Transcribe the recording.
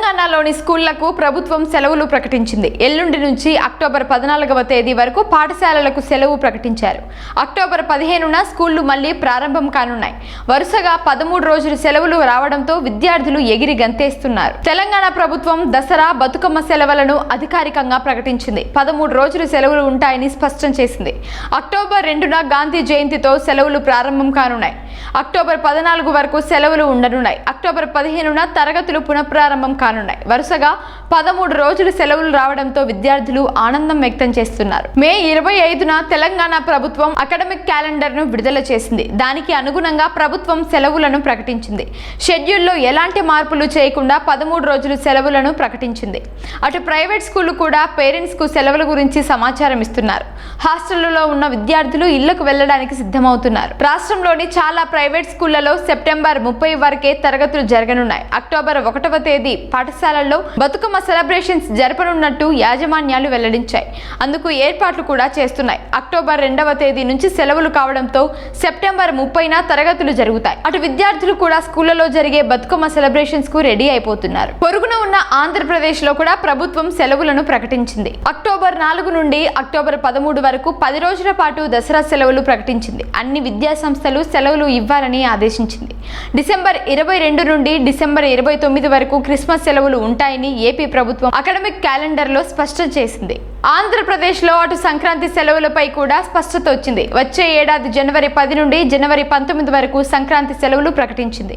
తెలంగాణలోని స్కూళ్ళకు ప్రభుత్వం సెలవులు ప్రకటించింది. ఎల్లుండి నుంచి అక్టోబర్ పద్నాలుగవ తేదీ వరకు పాఠశాలలకు సెలవు ప్రకటించారు. అక్టోబర్ పదిహేనున స్కూళ్ళు మళ్ళీ ప్రారంభం కానున్నాయి. వరుసగా పదమూడు రోజులు సెలవులు రావడంతో విద్యార్థులు ఎగిరి గంతేస్తున్నారు. తెలంగాణ ప్రభుత్వం దసరా బతుకమ్మ సెలవులను అధికారికంగా ప్రకటించింది. పదమూడు రోజులు సెలవులు ఉంటాయని స్పష్టం చేసింది. అక్టోబర్ రెండున గాంధీ జయంతితో సెలవులు ప్రారంభం కానున్నాయి. అక్టోబర్ పద్నాలుగు వరకు సెలవులు ఉండనున్నాయి. అక్టోబర్ పదిహేనున తరగతులు పునఃప్రారంభం కానున్నాయి వరుసగా పదమూడు రోజులు సెలవులు రావడంతో విద్యార్థులు ఆనందం వ్యక్తం చేస్తున్నారు. మే ఇరవై ఐదున తెలంగాణ ప్రభుత్వం అకాడమిక్ క్యాలెండర్ను విడుదల చేసింది. దానికి అనుగుణంగా ప్రభుత్వం సెలవులను ప్రకటించింది. షెడ్యూల్లో ఎలాంటి మార్పులు చేయకుండా పదమూడు రోజులు సెలవులను ప్రకటించింది. అటు ప్రైవేట్ స్కూళ్ళు కూడా పేరెంట్స్కు సెలవుల గురించి సమాచారం ఇస్తున్నారు. హాస్టళ్ళలో ఉన్న విద్యార్థులు ఇళ్ళకు వెళ్ళడానికి సిద్ధమవుతున్నారు. రాష్ట్రంలోని చాలా ప్రైవేట్ స్కూళ్ళలో సెప్టెంబర్ ముప్పై వరకే తరగతులు జరగనున్నాయి. అక్టోబర్ ఒకటవ తేదీ పాఠశాలల్లో బతుకమ్మ సెలబ్రేషన్స్ జరపనున్నట్టు యాజమాన్యాలు వెల్లడించాయి. అందుకు ఏర్పాట్లు కూడా చేస్తున్నాయి. అక్టోబర్ రెండవ తేదీ నుంచి సెలవులు కావడంతో సెప్టెంబర్ ముప్పైన తరగతులు జరుగుతాయి. అటు విద్యార్థులు కూడా స్కూళ్ళలో జరిగే బతుకమ్మ సెలబ్రేషన్స్కు రెడీ అయిపోతున్నారు. పొరుగున ఉన్న ఆంధ్రప్రదేశ్లో కూడా ప్రభుత్వం సెలవులను ప్రకటించింది. అక్టోబర్ నాలుగు నుండి అక్టోబర్ పదమూడు వరకు పది రోజుల పాటు దసరా సెలవులు ప్రకటించింది. అన్ని విద్యా సంస్థలు సెలవులు ఇవ్వాలని ఆదేశించింది. డిసెంబర్ ఇరవై రెండు నుండి డిసెంబర్ ఇరవై తొమ్మిది వరకు క్రిస్మస్ సెలవులు ఉంటాయని ఏపీ ప్రభుత్వం అకాడమిక్ క్యాలెండర్లో స్పష్టం చేసింది. ఆంధ్రప్రదేశ్లో అటు సంక్రాంతి సెలవులపై కూడా స్పష్టత వచ్చింది. వచ్చే ఏడాది జనవరి పది నుండి జనవరి పంతొమ్మిది వరకు సంక్రాంతి సెలవులు ప్రకటించింది.